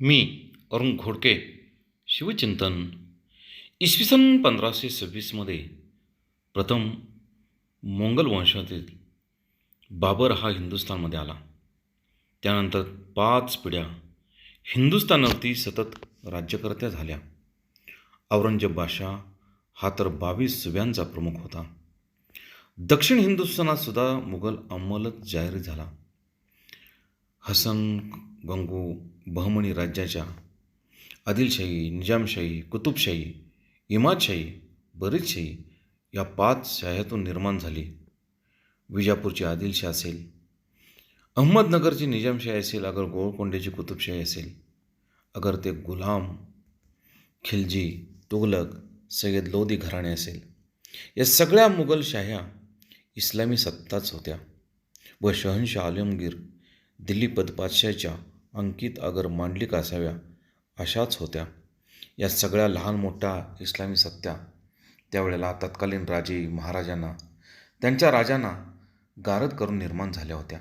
मी अरुण घोडके शिवचिंतन. इसवी सन पंधराशे सव्वीसमध्ये प्रथम मोंगल वंशातील बाबर हा हिंदुस्थानमध्ये आला. त्यानंतर पाच पिढ्या हिंदुस्थानावरती सतत राज्यकर्त्या झाल्या. औरंगजेब बादशाह हा तर बावीस सुव्यांचा प्रमुख होता. दक्षिण हिंदुस्थानात सुद्धा मुघल अंमलच जाहीर झाला. हसन गंगू बहमणी राज्याच्या आदिलशाही निजामशाही कुतुबशाही इमादशाही बरीचशाही या पाच शाह्यातून निर्माण झाली. विजापूरची आदिलशाही असेल अहमदनगरची निजामशाही असेल अगर गोळकोंड्याची कुतुबशाही असेल अगर ते गुलाम खिलजी तुगलक सय्यद लोधी घराणे असेल या सगळ्या मुघलशाह्या इस्लामी सत्ताच होत्या व शहनशाह आलमगीर दिल्ली पदपातशाहीच्या अंकित अगर मांडलिक असाव्या अशाच होत्या. या सगळ्या लहान मोठ्या इस्लामी सत्या त्यावेळेला तत्कालीन राजे महाराजांना त्यांच्या राजांना गारद करून निर्माण झाल्या होत्या.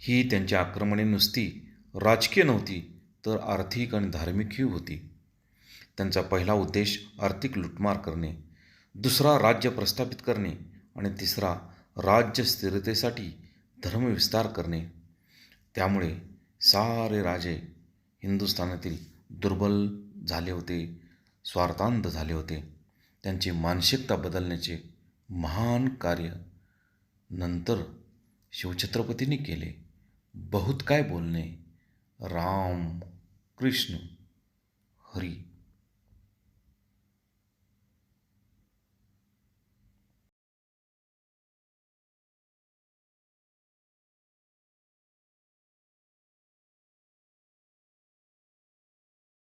ही त्यांची आक्रमणे नुसती राजकीय नव्हती तर आर्थिक आणि धार्मिकही होती. त्यांचा पहिला उद्देश आर्थिक लुटमार करणे दुसरा राज्य प्रस्थापित करणे आणि तिसरा राज्य स्थिरतेसाठी धर्मविस्तार करणे. त्यामुळे सारे राजे हिंदुस्थानातील दुर्बल झाले होते स्वार्थांध झाले होते. त्यांची मानसिकता बदलण्याचे महान कार्य नंतर शिवछत्रपतींनी केले. बहुत काय बोलणे? राम कृष्ण हरी.